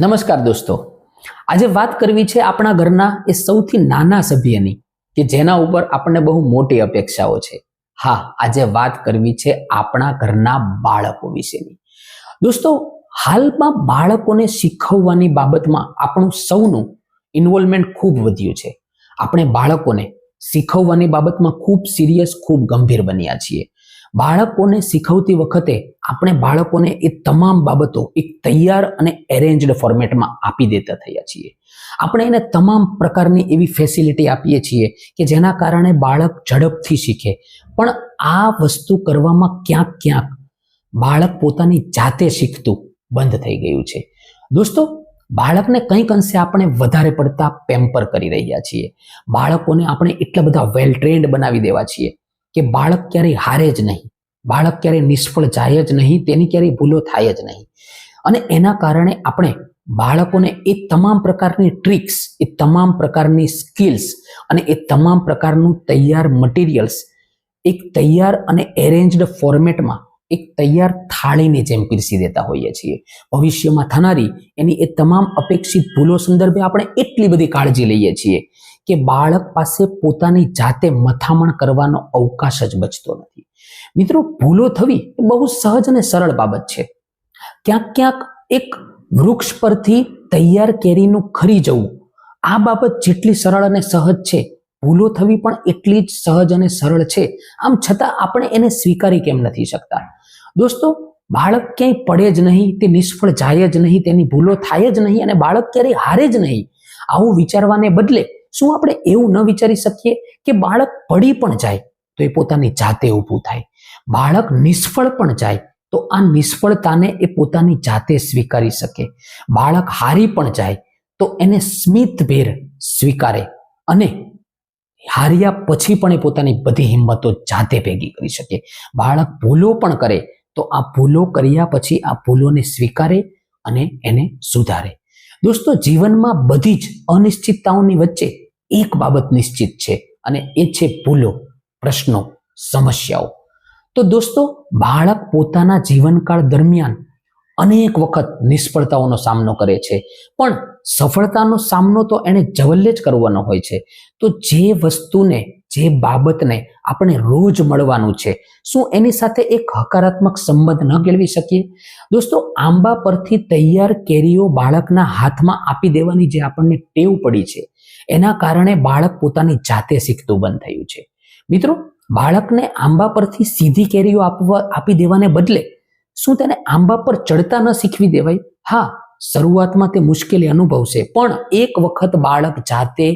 નમસ્કાર દોસ્તો. આજે વાત કરવી છે આપણા ઘરના એ સૌથી નાના સભ્યની, કે જેના ઉપર આપણને બહુ મોટી અપેક્ષાઓ છે. હા, આજે વાત કરવી છે આપણા ઘરના બાળકો વિશેની. દોસ્તો, હાલમાં બાળકોને શીખવવાની બાબતમાં આપણું સૌનું ઇન્વોલ્વમેન્ટ ખૂબ વધ્યું છે. આપણે બાળકોને શીખવવાની બાબતમાં ખૂબ સિરિયસ ખૂબ ગંભીર બન્યા છીએ. બાળકોને શીખવતી વખતે આપણે બાળકોને એ તમામ બાબતો એક તૈયાર અને એરેન્જડ ફોર્મેટમાં આપી દેતા થયા છીએ. આપણે એને તમામ પ્રકારની એવી ફેસિલિટી આપીએ છીએ કે જેના કારણે બાળક ઝડપથી શીખે. પણ આ વસ્તુ કરવામાં ક્યાંક ક્યાંક બાળક પોતાની જાતે શીખતું બંધ થઈ ગયું છે. દોસ્તો, બાળકને કંઈક અંશે આપણે વધારે પડતા પેમ્પર કરી રહ્યા છીએ. બાળકોને આપણે એટલા બધા વેલ ટ્રેન્ડ બનાવી દેવા છીએ. કે બાળક ક્યારેય હારે જ નહીં. બાળક ક્યારેય નિષ્ફળ જાય જ નહીં, તેની ક્યારેય ભૂલો થાય જ નહીં. અને એના કારણે આપણે બાળકોને એ તમામ પ્રકારની ટ્રિક્સ, એ તમામ પ્રકારની સ્કિલ્સ અને એ તમામ પ્રકારનું તૈયાર મટીરિયલ્સ એક તૈયાર અને એરેન્જડ ફોર્મેટમાં એક તૈયાર થાળીની જેમ પીરસી દેતા હોઈએ છીએ. ભવિષ્યમાં થનારી એની એ તમામ અપેક્ષિત ભૂલો સંદર્ભે આપણે એટલી બધી કાળજી લઈએ છીએ કે બાળક પાસે પોતાની જાતે મથામણ કરવાનો અવકાશ જ બચતો નથી. મિત્રો, ભૂલો થવી એ બહુ સહજ અને સરળ બાબત છે. ક્યાંક ક્યાંક એક વૃક્ષ પરથી તૈયાર કેરીનું ખરી જવું, આ બાબત જેટલી સરળ અને સહજ છે. ભૂલો થવી પણ એટલી જ સહજ અને સરળ છે. આમ છતાં આપણે એને સ્વીકારી કેમ નથી શકતા? દોસ્તો, બાળક ક્યાંય પડે જ નહીં, તે નિષ્ફળ જાય જ નહીં, તેની ભૂલો થાય જ નહીં અને બાળક ક્યારેય હારે જ નહીં. આવું વિચારવાને બદલે શું આપણે એવું ન વિચારી શકીએ કે બાળક પડી પણ જાય તો એ પોતાની જાતે ઊભું થાય. બાળક નિષ્ફળ પણ જાય તો આ નિષ્ફળતાને એ પોતાની જાતે સ્વીકારી શકે. બાળક હારી પણ જાય તો એને સ્મિતભેર સ્વીકારે અને હાર્યા પછી પણ એ પોતાની બધી હિંમતો જાતે ભેગી કરી શકે. બાળક ભૂલો પણ કરે તો આ ભૂલો કર્યા પછી આ ભૂલોને સ્વીકારે અને એને સુધારે. દોસ્તો, જીવનમાં બધી જ અનિશ્ચિતતાઓની વચ્ચે એક બાબત નિશ્ચિત છે અને એ છે ભૂલો, પ્રશ્નો, સમસ્યાઓ. તો દોસ્તો, બાળક પોતાના જીવનકાળ દરમિયાન અનેક વખત નિષ્ફળતાઓનો સામનો કરે છે. પણ સફળતાનો સામનો તો એણે જવલ્લે જ કરવાનો હોય છે. તો જે વસ્તુને જે બાબતને આપણે રોજ મળવાનું છે. શું એની સાથે એક હકારાત્મક સંબંધ ન કેળવી શકીએ? દોસ્તો, આંબા પરથી તૈયાર કેરીઓ બાળકના હાથમાં આપી દેવાની જે આપણને ટેવ પડી છે, એના કારણે બાળક પોતાની જાતે શીખતું બંધ થયું છે. મિત્રો, બાળકને આંબા પરથી સીધી કેરીઓ આપવા, આપી દેવાને બદલે શું તેને આંબા પર ચડતા ન શીખવી દેવાય? હા, શરૂઆતમાં તે મુશ્કેલી અનુભવશે, પણ એક વખત બાળક જાતે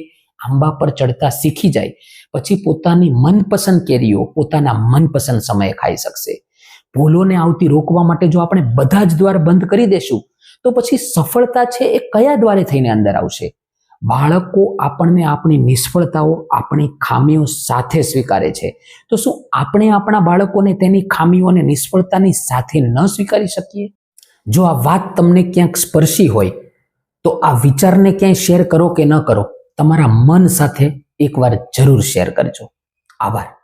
આંબા પર ચડતા શીખી જાય, પછી પોતાની મનપસંદ કેરીઓ પોતાના મનપસંદ સમયે ખાઈ શકશે. ભૂલોને આવતી રોકવા માટે જો આપણે બધા જ દ્વાર બંધ કરી દેશું, તો પછી સફળતા છે એ કયા દ્વારે થઈને અંદર આવશે? બાળકો આપણને આપણી નિષ્ફળતાઓ, આપણી ખામીઓ સાથે સ્વીકારે છે. તો શું આપણે આપણા બાળકોને તેની ખામીઓ અને નિષ્ફળતાની સાથે ન સ્વીકારી શકીએ? જો આ વાત તમને ક્યાંક સ્પર્શી હોય, તો આ વિચારને ક્યાંય શેર કરો કે ન કરો? તમારા મન સાથે એકવાર જરૂર શેર કરજો. આભાર.